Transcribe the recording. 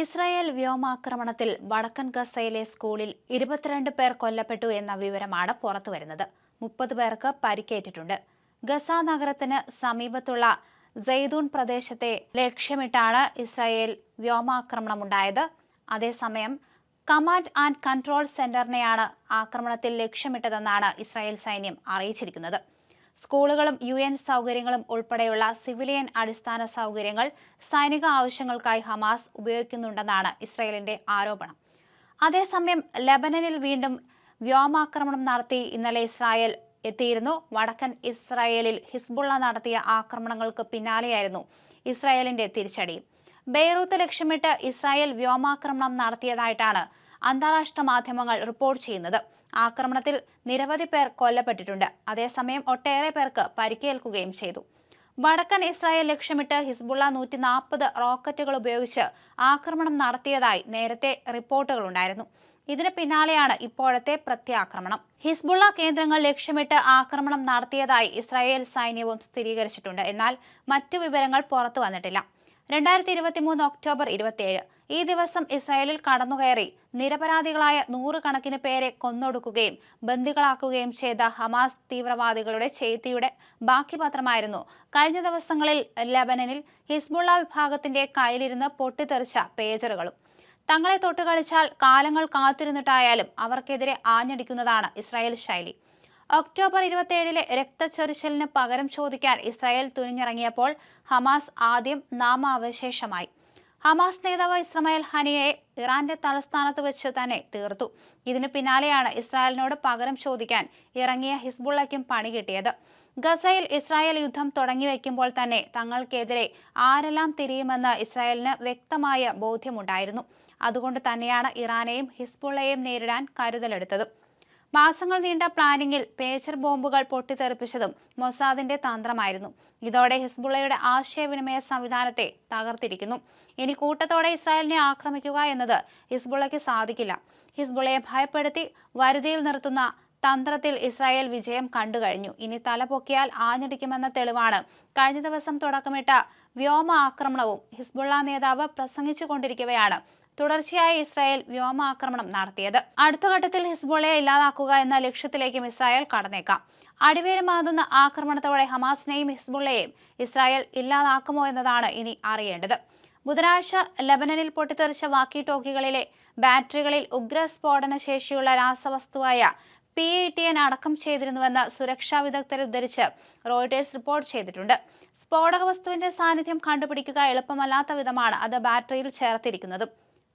Israel വ്യോമാക്രമണത്തിൽ വടക്കൻ ഗസയിലെ സ്കൂളിൽ ഇരുപത്തിരണ്ട് പേർ കൊല്ലപ്പെട്ടു എന്ന വിവരമാണ് പുറത്തുവരുന്നത്. മുപ്പത് പേർക്ക് പരിക്കേറ്റിട്ടുണ്ട്. ഗസ നഗരത്തിന് സമീപത്തുള്ള സെയ്തൂൺ പ്രദേശത്തെ ലക്ഷ്യമിട്ടാണ് ഇസ്രായേൽ വ്യോമാക്രമണമുണ്ടായത്. അതേസമയം കമാൻഡ് ആൻഡ് കൺട്രോൾ സെന്ററിനെയാണ് ആക്രമണത്തിൽ ലക്ഷ്യമിട്ടതെന്നാണ് ഇസ്രായേൽ സൈന്യം അറിയിച്ചിരിക്കുന്നത്. സ്കൂളുകളും യു എൻ സൗകര്യങ്ങളും ഉൾപ്പെടെയുള്ള സിവിലിയൻ അടിസ്ഥാന സൗകര്യങ്ങൾ സൈനിക ആവശ്യങ്ങൾക്കായി ഹമാസ് ഉപയോഗിക്കുന്നുണ്ടെന്നാണ് ഇസ്രയേലിന്റെ ആരോപണം. അതേസമയം ലബനനിൽ വീണ്ടും വ്യോമാക്രമണം നടത്തി ഇന്നലെ ഇസ്രായേൽ എത്തിയിരുന്നു. വടക്കൻ ഇസ്രായേലിൽ ഹിസ്ബുള്ള നടത്തിയ ആക്രമണങ്ങൾക്ക് പിന്നാലെയായിരുന്നു ഇസ്രായേലിന്റെ തിരിച്ചടി. ബെയ്റൂത്ത് ലക്ഷ്യമിട്ട് ഇസ്രായേൽ വ്യോമാക്രമണം നടത്തിയതായിട്ടാണ് അന്താരാഷ്ട്ര മാധ്യമങ്ങൾ റിപ്പോർട്ട് ചെയ്യുന്നത്. ആക്രമണത്തിൽ നിരവധി പേർ കൊല്ലപ്പെട്ടിട്ടുണ്ട്. അതേസമയം ഒട്ടേറെ പേർക്ക് പരിക്കേൽക്കുകയും ചെയ്തു. വടക്കൻ ഇസ്രായേൽ ലക്ഷ്യമിട്ട് ഹിസ്ബുള്ള നൂറ്റി നാൽപ്പത് റോക്കറ്റുകൾ ഉപയോഗിച്ച് ആക്രമണം നടത്തിയതായി നേരത്തെ റിപ്പോർട്ടുകളുണ്ടായിരുന്നു ഇതിന് പിന്നാലെയാണ് ഇപ്പോഴത്തെ പ്രത്യാക്രമണം. ഹിസ്ബുള്ള കേന്ദ്രങ്ങൾ ലക്ഷ്യമിട്ട് ആക്രമണം നടത്തിയതായി ഇസ്രായേൽ സൈന്യവും സ്ഥിരീകരിച്ചിട്ടുണ്ട്. എന്നാൽ മറ്റു വിവരങ്ങൾ പുറത്തു വന്നിട്ടില്ല. രണ്ടായിരത്തി ഇരുപത്തി മൂന്ന് ഒക്ടോബർ ഇരുപത്തിയേഴ്. ഈ ദിവസം ഇസ്രായേലിൽ കടന്നുകയറി നിരപരാധികളായ നൂറുകണക്കിന് പേരെ കൊന്നൊടുക്കുകയും ബന്ദികളാക്കുകയും ചെയ്ത ഹമാസ് തീവ്രവാദികളുടെ ചേത്തിയുടെ ബാക്കി പത്രമായിരുന്നു കഴിഞ്ഞ ദിവസങ്ങളിൽ ലബനനിൽ ഹിസ്ബുള്ള വിഭാഗത്തിന്റെ കയ്യിലിരുന്ന് പൊട്ടിത്തെറിച്ച പേജറുകളും. തങ്ങളെ തൊട്ടുകളിച്ചാൽ കാലങ്ങൾ കാത്തിരുന്നിട്ടായാലും അവർക്കെതിരെ ആഞ്ഞടിക്കുന്നതാണ് ഇസ്രായേൽ ശൈലി. ഒക്ടോബർ ഇരുപത്തിയേഴിലെ രക്തച്ചൊരിച്ചിലിന് പകരം ചോദിക്കാൻ ഇസ്രായേൽ തുനിഞ്ഞിറങ്ങിയപ്പോൾ ഹമാസ് ആദ്യം നാമാവശേഷമായി. ഹമാസ് നേതാവ് ഇസ്രമേൽ ഹനിയെ ഇറാന്റെ തലസ്ഥാനത്ത് വെച്ച് തന്നെ തീർത്തു. ഇതിനു പിന്നാലെയാണ് ഇസ്രായേലിനോട് പകരം ചോദിക്കാൻ ഇറങ്ങിയ ഹിസ്ബുള്ളയ്ക്കും പണി കിട്ടിയത്. ഗസയിൽ ഇസ്രായേൽ യുദ്ധം തുടങ്ങി വയ്ക്കുമ്പോൾ തന്നെ തങ്ങൾക്കെതിരെ ആരെല്ലാം തിരിയുമെന്ന് ഇസ്രായേലിന് വ്യക്തമായ ബോധ്യമുണ്ടായിരുന്നു. അതുകൊണ്ട് തന്നെയാണ് ഇറാനെയും ഹിസ്ബുള്ളയെയും നേരിടാൻ കരുതലെടുത്തതും. മാസങ്ങൾ നീണ്ട പ്ലാനിങ്ങിൽ പേച്ചർ ബോംബുകൾ പൊട്ടിത്തെറിപ്പിച്ചതും മൊസാദിന്റെ തന്ത്രമായിരുന്നു. ഇതോടെ ഹിസ്ബുള്ളയുടെ ആശയവിനിമയ സംവിധാനത്തെ തകർത്തിരിക്കുന്നു. ഇനി കൂട്ടത്തോടെ ഇസ്രായേലിനെ ആക്രമിക്കുക എന്നത് ഹിസ്ബുള്ളയ്ക്ക് സാധിക്കില്ല. ഹിസ്ബുള്ളയെ ഭയപ്പെടുത്തി വരുതിയിൽ നിർത്തുന്ന തന്ത്രത്തിൽ ഇസ്രായേൽ വിജയം കണ്ടു കഴിഞ്ഞു ഇനി തല പൊക്കിയാൽ ആഞ്ഞടിക്കുമെന്ന തെളിവാണ് കഴിഞ്ഞ ദിവസം തുടക്കമിട്ട വ്യോമ ആക്രമണവും ഹിസ്ബുള്ള നേതാവ് പ്രസംഗിച്ചു കൊണ്ടിരിക്കവെയാണ് തുടർച്ചയായി ഇസ്രായേൽ വ്യോമാക്രമണം നടത്തിയത്. അടുത്ത ഘട്ടത്തിൽ ഹിസ്ബോളെ ഇല്ലാതാക്കുക എന്ന ലക്ഷ്യത്തിലേക്കും ഇസ്രായേൽ കടന്നേക്കാം. അടിവേരമാകുന്ന ആക്രമണത്തോടെ ഹമാസിനെയും ഹിസ്ബുള്ളയെയും ഇസ്രായേൽ ഇല്ലാതാക്കുമോ എന്നതാണ് ഇനി അറിയേണ്ടത്. ബുധനാഴ്ച ലബനനിൽ പൊട്ടിത്തെറിച്ച വാക്കി ടോക്കികളിലെ ബാറ്ററികളിൽ ഉഗ്രസ്ഫോടന ശേഷിയുള്ള രാസവസ്തുവായ പി ഐ ടി എൻ അടക്കം ചെയ്തിരുന്നുവെന്ന് സുരക്ഷാ വിദഗ്ധർ ഉദ്ധരിച്ച് റോയിട്ടേഴ്സ് റിപ്പോർട്ട് ചെയ്തിട്ടുണ്ട്. സ്ഫോടക വസ്തുവിന്റെ സാന്നിധ്യം കണ്ടുപിടിക്കുക എളുപ്പമല്ലാത്ത വിധമാണ് അത് ബാറ്ററിയിൽ ചേർത്തിരിക്കുന്നതും.